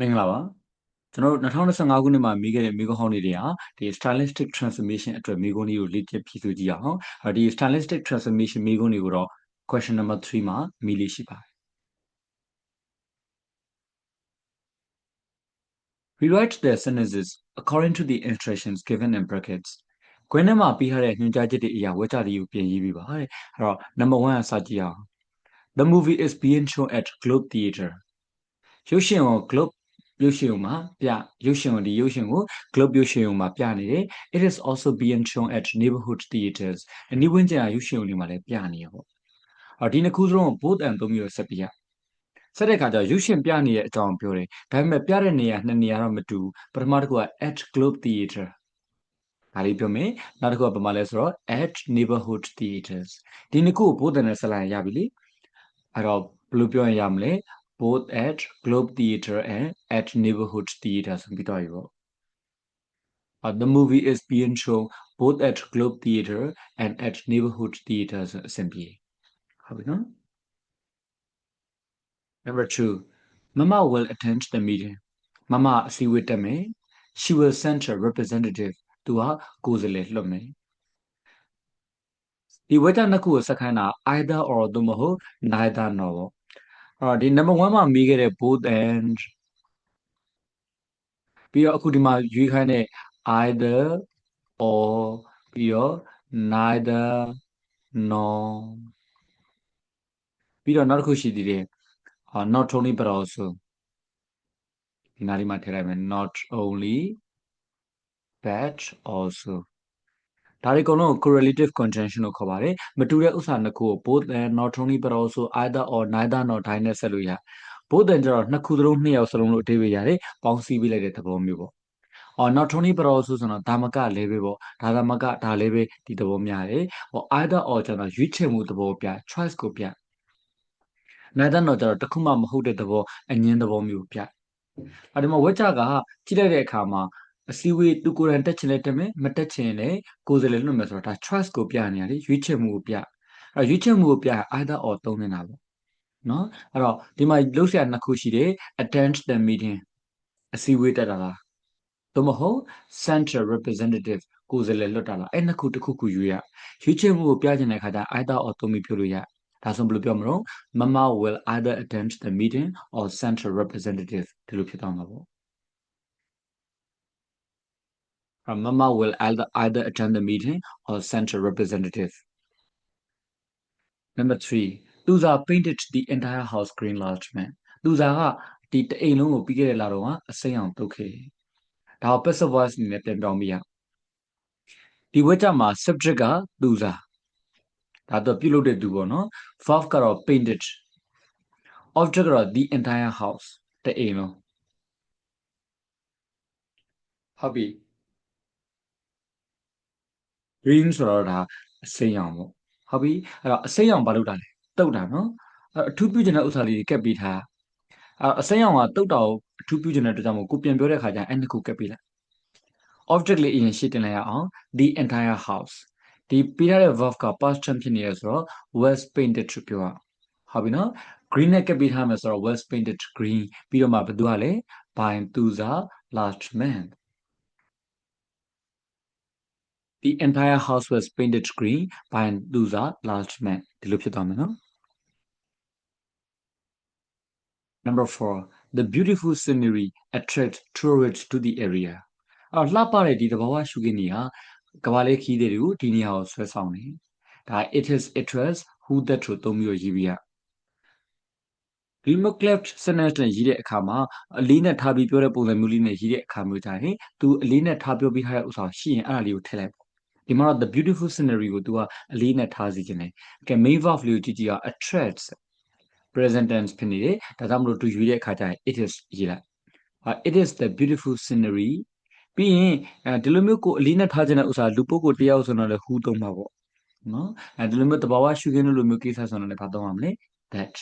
မင်္ဂလာပါကျွန်တော်တို့2025ခုနှစ်မှာမိခဲ့တဲ့မိခွန်းဟောင်းတွေတွေဟာဒီ stylistic transformation အတွက်မိခွန်းလေးကိုလေ့ကျင့်ဖြည့်ဆည်းကြည့်အောင်ဒီ stylistic transformation မိခွန်းတွေကိုတော့ question number 3မှာမိလေးရှိပါတယ် Rewrite the sentences according to the instructions given in brackets ခွင်းထဲမှာပြီးထားတဲ့ညွှန်ကြားချက်တွေအရာဝေကြတွေကိုပြင်ရေးပြီးပါတဲ့အဲ့တော့ number 1ကစကြည့်အောင် The movie is being shown at Globe Theatre ရုပ်ရှင်ကို Globe ရုပ်ရှင်မှာပြရုပ်ရှင်ကိုဒီရုပ်ရှင်ကို Globe ရုပ်ရှင်မှာပြနေတယ် It is also being shown at neighborhood theaters အနည်းဝင်ကျန်ရုပ်ရှင်တွေမှာလည်းပြနေရပေါ့အော်ဒီနှစ်ခုစလုံးကို both and သုံးပြီးတော့ဆက်ပြရဆက်တဲ့ခါကျရုပ်ရှင်ပြနေတဲ့အကြောင်းပြောတယ်ဒါပေမဲ့ပြတဲ့နေရာနှစ်နေရာတော့မတူပထမတစ်ခုက at Globe Theatre ဒါလေးပြောမယ်နောက်တစ်ခုကဘာမှလဲဆိုတော့ at neighborhood theaters ဒီနှစ်ခုကို both and နဲ့ဆက်လိုက်ရပြီလေအဲ့တော့ဘယ်လိုပြောရင်ရမလဲ both at Globe Theatre and at Neighborhood Theatre ဆိုပြီးတော့ရော Uh, the movie is being shown both at Globe Theatre and at Neighborhood Theatre ဆိုအဆင်ပြေဟုတ်ပြီနော် Number 2 Mama will attend the meeting Mama အစည်းအဝေးတက်မယ် She will send a representative သူဟာကိုယ်စားလှယ်လွှတ်မယ်ဒီဝိတ္တနှစ်ခုကိုစက္ခိုင်းတာ either or သို့မဟုတ် neither nor ပေါ့ အော်ဒီ number 1မှာမိခဲ့တဲ့ both and ပြီးတော့အခုဒီမှာရွေးခိုင်းတဲ့ either or ပြီးတော့ neither nor ပြီးတော့နောက်တစ်ခုရှိသေးတယ် not only but also ဒီနားလေးမှာထည့်လိုက်မယ် not only but also ဒါတွေအကုန်လုံး correlative conjunction လို့ခေါ်ပါတယ်မတူတဲ့ဥစ္စာနှစ်ခုကို both and not only but also either or neither nor တိုင်းနဲ့ဆက်လို့ရ both and ကျတော့နှစ်ခုသလုံးနှစ်ယောက်စလုံးလို့အဓိပ္ပာယ်ရတယ်ပေါင်းစည်းပေးလိုက်တဲ့သဘောမျိုးပေါ့အော် not only but also ဆိုတော့ဒါမကလည်းပဲပေါ့ဒါသမကဒါလည်းပဲဒီသဘောများတယ်ဟော either or ကျတော့ရွေးချယ်မှုသဘောပြ choice ကိုပြ neither nor ကျတော့တခုမှမဟုတ်တဲ့သဘောအငင်းသဘောမျိုးပြအဲဒီမှာဝက်ချကကြည့်လိုက်တဲ့အခါမှာ အစည်းအဝေးသူကိုယ်တိုင်တက်ချင်လဲတက်မယ်မတက်ချင်လဲကိုယ်စားလှယ်လွှတ်မယ်ဆိုတော့ဒါ trust ကိုပြနေရတယ်ရွေးချယ်မှုကိုပြအဲရွေးချယ်မှုကိုပြ either or သုံးနေတာပေါ့နော်အဲ့တော့ဒီမှာလုပ်ဆရာနှစ်ခုရှိတယ် attend the meeting အစည်းအဝေးတက်တာလားသို့မဟုတ် central representative ကိုယ်စားလှယ်လွှတ်တာလားအဲ့နှစ်ခုတစ်ခုခုရွေးရရွေးချယ်မှုကိုပြချင်တဲ့ခါကျ either or သုံးပြီးပြောလို့ရဒါဆိုဘယ်လိုပြောမလို့ mama will either attend the meeting or central representative ဒီလိုဖြစ်သွားမှာပေါ့ Mama will either, either attend the meeting or send a representative. Number three, Tuza painted the entire house green last man. Tuza ကဒီတအိမ်လုံးကိုပြီးခဲ့တဲ့လတော့အစိမ်းအောင်တုတ်ခဲ့။ဒါ passive voice အနေနဲ့ပြန်ပြောင်းပြရ။ဒီဝက်ကြမှာ subject က Tuza ဒါတော့ပြုလုပ်တဲ့သူပေါ့နော်။ verb ကတော့ painted object ကတော့ the entire house တအိမ်လုံးဟုတ်ပြီ green ဆိုတော့ဒါအစိမ်းရောင်ပေါ့ဟုတ်ပြီအဲ့တော့အစိမ်းရောင်ဘာလုပ်တာလဲတုတ်တာနော်အဲ့အထူးပြုကျင်တဲ့ဥစ္စာလေးကက်ပြီးထားအဲ့အစိမ်းရောင်ကတုတ်တာကိုအထူးပြုကျင်တဲ့အတွက်ကြောင့်မို့ကိုပြန်ပြောတဲ့ခါကျရင်အဲ့နှစ်ခုကက်ပြီးလိုက် object လေးအရင်ရှင်းတင်လိုက်ရအောင် the entire house ဒီပြီးထားတဲ့ verb က past tense ဖြစ်နေရဆိုတော့ was painted လို့ပြောရဟုတ်ပြီနော် green နဲ့ကပ်ပြီးထားမယ်ဆိုတော့ was painted green ပြီးတော့မှဘယ်သူကလဲ by သူစာ last man The entire house was painted green by an Lusa last man ဒီလိုဖြစ်သွားမယ်နော် Number 4 the beautiful scenery attract tourists to the area အော်လှပတဲ့ဒီသဘာဝရှုခင်းကြီးဟာကမ္ဘာလေးခီးတဲ့တွေကိုဒီနေရာကိုဆွဲဆောင်နေဒါ it is it was who that ကိုသုံးပြီးတော့ရေးပြရ remote cleft sentence နဲ့ရေးတဲ့အခါမှာအလေးနဲ့ထားပြီးပြောတဲ့ပုံစံမျိုးလေးနဲ့ရေးတဲ့အခါမျိုးကြရင်သူအလေးနဲ့ထားပြောပြီးထားတဲ့ဥစ္စာရှိရင်အဲ့ဒါလေးကိုထည့်လိုက် ဒီမှာတော့ the beautiful scenery ကို तू ကအလေးနဲ့ထားစီခြင်းတယ်။ Okay main verb လေးကိုကြည့်ကြည့်အောင် attracts present tense ဖြစ်နေတယ်။ဒါကြောင့်မလို့ तू ရွေးတဲ့အခါကျရင် it is ရေးလိုက်။ it is the beautiful scenery ပြီးရင်အဲဒီလိုမျိုးကိုအလေးနဲ့ထားခြင်းတဲ့ဥစ္စာလူပုဂ္ဂိုလ်တယောက်ဆိုတော့လည်း who သုံးမှာပေါ့။နော်အဲဒီလိုမျိုးတဘာဝရှုခင်းလိုမျိုးကိစ္စဆိုတော့လည်းဘာသုံးရမလဲ that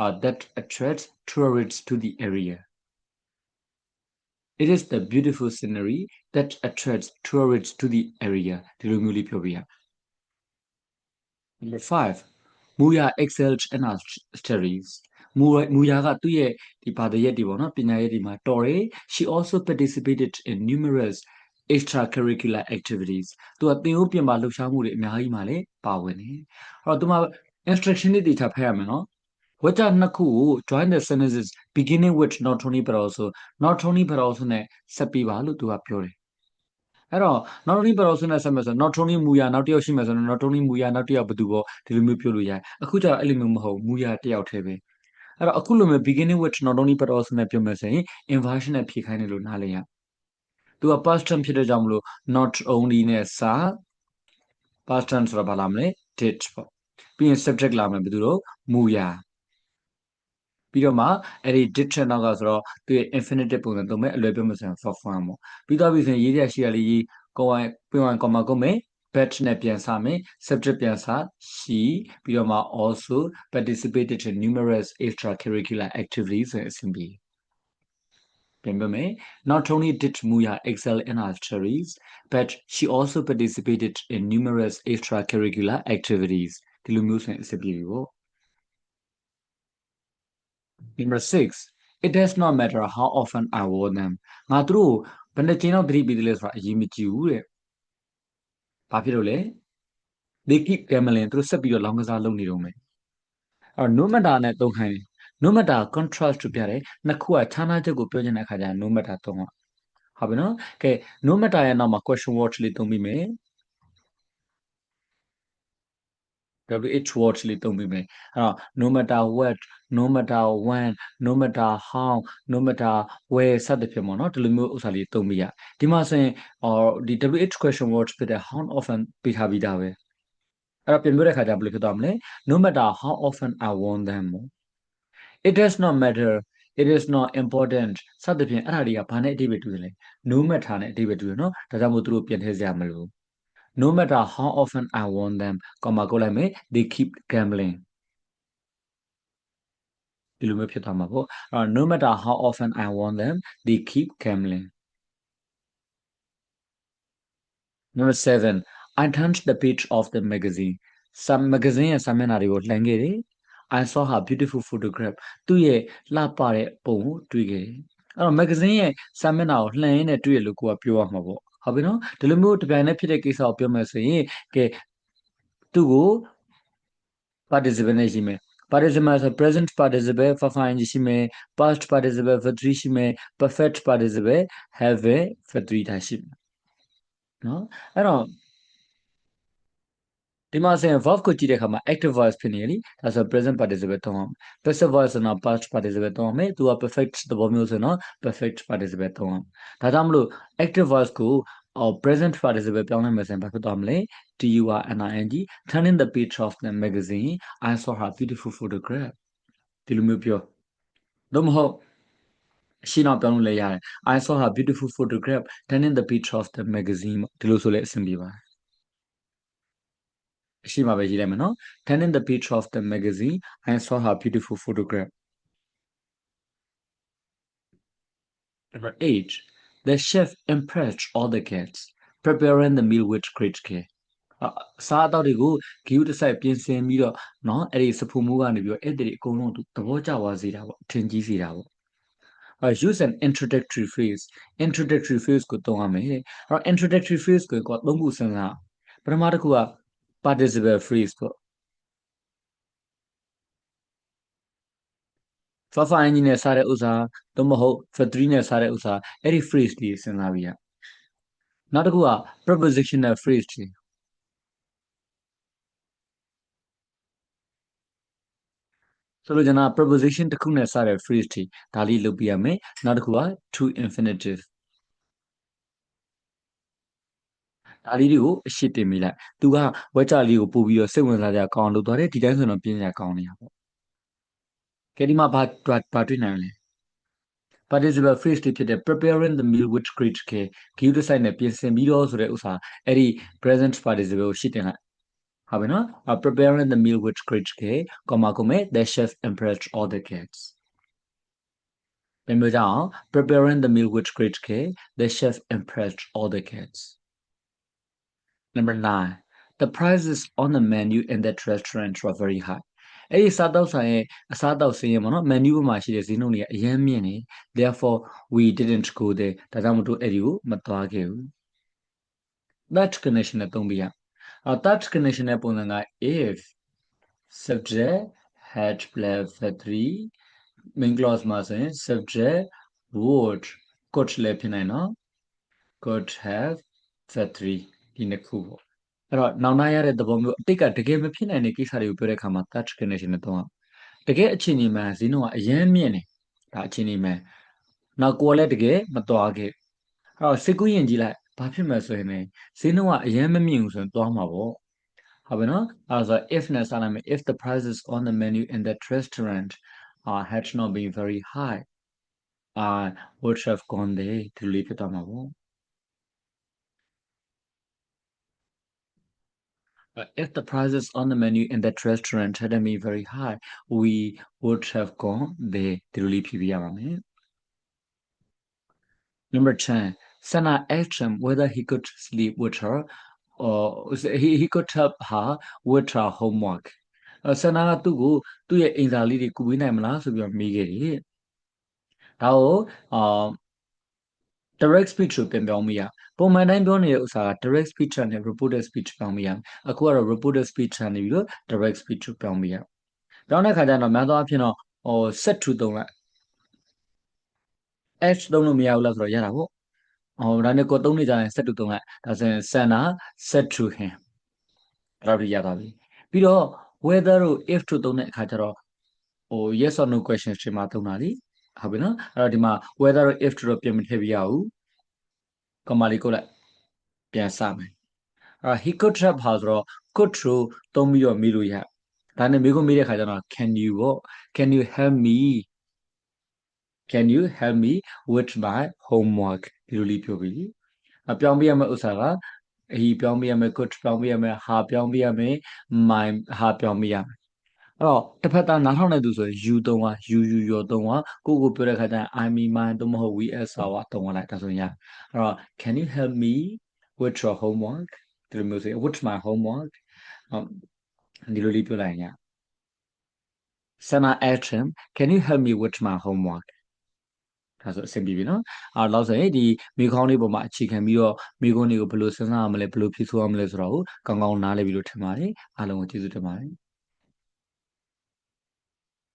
uh, that attracts tourists to the area It is the beautiful scenery that attracts tourists to the area ဒီလိုမျိုးလေးပြောပြရ Number 5 Muya excelled in her studies မူမူရာကသူ့ရဲ့ဒီဘာသာရက်တွေပေါ့နော်ပညာရက်တွေမှာတော်တယ် she also participated in numerous extracurricular activities သူကသင်ဦးပြင်ပါလှုပ်ရှားမှုတွေအများကြီးမှာလည်းပါဝင်တယ်အဲ့တော့သူမှာ instruction တွေတေချာဖတ်ရမယ်နော် ဝကြနှစ်ခုကို join the sentences beginning with not only but also not only but also နဲ့ဆက်ပြီးပါလို့သူကပြောတယ်အဲ့တော့ not only but also နဲ့ဆက်မယ်ဆို not only မူရနောက်တစ်ယောက်ရှိမယ်ဆိုတော့ not only မူရနောက်တစ်ယောက်ဘယ်သူပေါ့ဒီလိုမျိုးပြောလို့ရတယ်အခုကျတော့အဲ့လိုမျိုးမဟုတ်မူရတစ်ယောက်တည်းပဲအဲ့တော့အခုလိုမျိုး beginning with not only but also နဲ့ပြောမယ်ဆိုရင် inversion နဲ့ဖြည့်ခိုင်းတယ်လို့နားလည်ရသူက past tense ဖြစ်တဲ့ကြောင့်မလို့ not only နဲ့စ past tense ဆိုတာဘာလာမလဲ did ပေါ့ပြီးရင် subject လာမယ်ဘယ်သူတို့မူရာ ပြီးတော့မှအဲ့ဒီ did ချက်နောက်ကဆိုတော့သူရဲ့ infinitive ပုံစံသုံးမယ်အလွယ်ပြောမယ်ဆိုရင် for fun ပေါ့ပြီးတော့ပြီဆိုရင်ရေးရရှိရလေးရေးကိုယ်ဝင်ပြန် comma ကုန်မယ် bet နဲ့ပြန်စမယ် subject ပြန်စ she ပြီးတော့မှ also participated in numerous extracurricular activities ဆိုရင်အဆင်ပြေပြန်ပြောမယ် not only did Muya excel in her studies but she also participated in numerous extracurricular activities ဒီလိုမျိုးဆိုရင်အဆင်ပြေပြီပေါ့ Number 6 it does not matter how often I wore them ငါတို့ဘယ်နှကြိမ်တော့သတိပေးတယ်လဲဆိုတာအရေးမကြီးဘူးတဲ့ဘာဖြစ်လို့လဲ they keep gambling သူတို့ဆက်ပြီးတော့လောင်းကစားလုပ်နေတော့မယ်အဲ့တော့ no matter နဲ့သုံးခိုင်းတယ် no matter contrast ပြတယ်နှစ်ခုကခြားနားချက်ကိုပြောချင်တဲ့အခါကျရင် no matter သုံးอ่ะဟုတ်ပြီနော်ကဲ no matter ရဲ့နောက်မှာ question word လေးသုံးပြီးမယ် WH word လေးသုံးပြီးမယ်အဲ့တော့ no matter what no matter when no matter how no matter where စသဖြင့်ပေါ့နော်ဒီလိုမျိုးဥစ္စာလေးသုံးပြီးရဒီမှာဆိုရင်အော်ဒီ WH question words ဖြစ်တဲ့ how often ပေးထားပြီးသားပဲအဲ့တော့ပြန်ပြောတဲ့ခါကျဘယ်လိုဖြစ်သွားမလဲ no matter how often I want them it does not matter it is not important စသဖြင့်အဲ့ဒါတွေကဘာနဲ့အဓိပ္ပာယ်တူတယ်လဲ no matter နဲ့အဓိပ္ပာယ်တူတယ်နော်ဒါကြောင့်မို့သူတို့ပြန်ထည့်စရာမလို no matter how often I want them ကောမကိုလိုက်မယ် they keep gambling ဒီလိုမျိုးဖြစ်သွားမှာပေါ့အဲ့တော့ no matter how often I want them they keep gambling number 7 I turned the page of the magazine some magazine ရဲ့စာမျက်နှာတွေကိုလှန်ခဲ့တယ် I saw her beautiful photograph သူ့ရဲ့လှပတဲ့ပုံကိုတွေ့ခဲ့တယ်အဲ့တော့ magazine ရဲ့စာမျက်နှာကိုလှန်ရင်းနဲ့တွေ့ရလို့ကိုကပြောရမှာပေါ့ ဟုတ်ပြီနော်ဒီလိုမျိုးတပြိုင်တည်းဖြစ်တဲ့ကိစ္စကိုပြောမယ်ဆိုရင်ကဲသူ့ကို participant နဲ့ရှိမယ် participle ဆို present participle for fine ရှိမယ် past participle for 3ရှိမယ် perfect participle have for 3ထားရှိမယ်နော်အဲ့တော့ ဒီမှာဆိုရင် verb ကိုကြည့်တဲ့အခါမှာ active voice ဖြစ်နေရလीဒါဆို present participle သုံးအောင် passive voice ဆိုတော့ past participle သုံးအောင်မယ်သူက perfect သဘောမျိုးဆိုတော့ perfect participle သုံးအောင်ဒါကြောင့်မလို့ active voice ကို or present participle ပြောင်းလဲမယ်ဆိုရင်ဘာဖြစ်သွားမလဲ TURNING turning the page of the magazine I saw her beautiful photograph ဒီလိုမျိုးပြောတော့မဟုတ်ရှင်းအောင်ပြောင်းလို့လည်းရတယ် I saw her beautiful photograph turning the page of the magazine ဒီလိုဆိုလည်းအဆင်ပြေပါတယ် ရှိမှာပဲရေးလိုက်မယ်နော် turning the page of the magazine I saw her beautiful photograph number 8 the chef impressed all the guests preparing the meal with great care အစားအသောက်တွေကိုဂီယူတစ်ဆိုင်ပြင်ဆင်ပြီးတော့เนาะအဲ့ဒီစဖူမှုကနေပြီးတော့အဲ့ဒီအကုန်လုံးသဘောကျသွားစေတာပေါ့ထင်ကြီးစေတာပေါ့ uh, use an introductory phrase introductory phrase ကိုသုံးရမယ်အဲ့တော့ introductory phrase ကိုကသုံးခုစဉ်းစားပထမတစ်ခုက participle phrase ပေါ့ for for ing နဲ့စတဲ့ဥစ္စာသို့မဟုတ် for 3နဲ့စတဲ့ဥစ္စာအဲ့ဒီ phrase တွေစဉ်းစားပြီးရနောက်တစ်ခုက prepositional phrase တွေဆိုလိုချင်တာ preposition တစ်ခုနဲ့စတဲ့ phrase တွေဒါလေးလုပ်ပြရမယ်နောက်တစ်ခုက to infinitive ဒါလေးတွေကိုအရှိတင်မိလိုက်သူကဝက်ကြလေးကိုပို့ပြီးတော့စိတ်ဝင်စားကြကောင်းလို့သွားတယ်ဒီတိုင်းဆိုတော့ပြင်းကြကောင်းနေတာပေါ့ကဲဒီမှာဘာဘာတွေ့နိုင်လဲ participle phrase တွေဖြစ်တဲ့ preparing the meal with great care ဂီယူတစ်ဆိုင်နဲ့ပြင်ဆင်ပြီးတော့ဆိုတဲ့ဥစ္စာအဲ့ဒီ present participle ကိုရှင်းတင်လိုက်ဟုတ်ပြီနော် preparing the meal with great care ကောမကိုမဲ့ the chef impressed all the guests ပြန်ပြောကြအောင် preparing the meal with great care the chef impressed all the guests number 9 the prices on the menu in that restaurant were very high အဲ့ဒီစားတောက်ဆိုင်ရဲ့အစားတောက်စင်းရဲပေါ့နော် menu ပေါ်မှာရှိတဲ့ဈေးနှုန်းတွေကအရင်မြင့်နေ therefore we didn't go there ဒါကြောင့်မလို့အဲ့ဒီကိုမသွားခဲ့ဘူး that condition နဲ့သုံးပြရအော် that condition နဲ့ပုံစံက if subject had plus 3 main clause မှာဆိုရင် subject would could လည်းဖြစ်နိုင်နော် could have set 3 ဒီနှစ်ခုပေါ့အဲ့တော့နောက်နာရတဲ့သဘောမျိုးအတိတ်ကတကယ်မဖြစ်နိုင်တဲ့ကိစ္စတွေကိုပြောတဲ့အခါမှာ that condition နဲ့သုံးအောင်တကယ်အခြေအနေမှန်ဈေးနှုန်းကအရင်မြင့်နေဒါအခြေအနေမှန်နောက်ကိုယ်လည်းတကယ်မတော်ခဲ့အဲ့တော့စိတ်ကူးယဉ်ကြည့်လိုက်ဘာဖြစ်မှဆိုရင်လည်းဈေးနှုန်းကအရင်မမြင့်ဘူးဆိုရင်သွားမှာပေါ့ဟုတ်ပြီနော်အဲ့ဒါဆို if နဲ့စလိုက်မယ် if the prices on the menu in that restaurant uh, had not been very high I would have gone there ဒီလိုလေးဖြစ်သွားမှာပေါ့ Uh, if the prices on the menu in that restaurant hadn't been very high, we would have gone there. ဒီလိုလေးဖြည့်ပြရပါမယ် Number 10. Sana asked him whether he could sleep with her or he, he could help her with her homework. အဲဆနာကသူ့ကိုသူ့ရဲ့အိမ်စာလေးတွေကူပေးနိုင်မလားဆိုပြီးတော့မေးခဲ့တယ်။ဒါကိုအာ direct speech ကိုပြန်ပြောင်းမရပုံမှန်တိုင်းပြောနေတဲ့ဥစ္စာက direct speech နဲ့ reported speech ပြောင်းမရအခုကတော့ reported speech နဲ့ပြီးတော့ direct speech ကိုပြောင်းမရပြောင်းတဲ့ခါကျတော့များသောအားဖြင့်တော့ဟို set to သုံးလိုက် h သုံးလို့မရဘူးလားဆိုတော့ရတာပေါ့ဟိုဒါနဲ့ကိုသုံးနေကြရင် set to သုံးလိုက်ဒါဆိုရင် sender set to him အဲ့ဒါပြရသွားပြီပြီးတော့ whether တို့ if to သုံးတဲ့အခါကျတော့ဟို yes or no questions တွေမှာသုံးတာလी ဟုတ်ပြီနော်အဲ့တော့ဒီမှာ whether တို့ if တို့ပြင်မထည့်ပြရဘူးကမာလီကိုလိုက်ပြန်စမယ်အဲ့ he could have ဟာဆိုတော့ could တို့သုံးပြီးတော့မေးလို့ရဒါနဲ့မေးခွန်းမေးတဲ့ခါကျတော့ can you ပေါ့ can you help me can you help me with my homework ဒီလိုလေးပြောပြီးအပြောင်းပြရမယ့်ဥစ္စာက he ပြောင်းပြရမယ် could ပြောင်းပြရမယ် ha ပြောင်းပြရမယ် my ha ပြောင်းပြရမယ် အဲ့တော့တစ်ဖက်သားနားထောင်နေသူဆိုရင် you သုံးပါ you you ရောသုံးပါကိုကိုပြောတဲ့ခါကျရင် I mean mine သုံးမဟုတ် we as ဆိုတာသုံးပါလိုက်ဒါဆိုရင်ရအဲ့တော့ can you help me with your homework ဒီလိုမျိုးဆိုရင် what's my homework ဒီလိုလေးပြောလိုက်ရင်ရ Sana asked him can you help me with my homework ဒါဆိုအဆင်ပြေပြီနော်အဲတော့ဆိုရင်ဒီမိခေါင်းလေးပေါ်မှာအခြေခံပြီးတော့မိကုန်းတွေကိုဘယ်လိုစဉ်းစားရမလဲဘယ်လိုဖြည့်ဆို့ရမလဲဆိုတော့ကောင်းကောင်းနားလည်ပြီလို့ထင်ပါတယ်အားလုံးကိုကျေးဇူးတင်ပါတယ်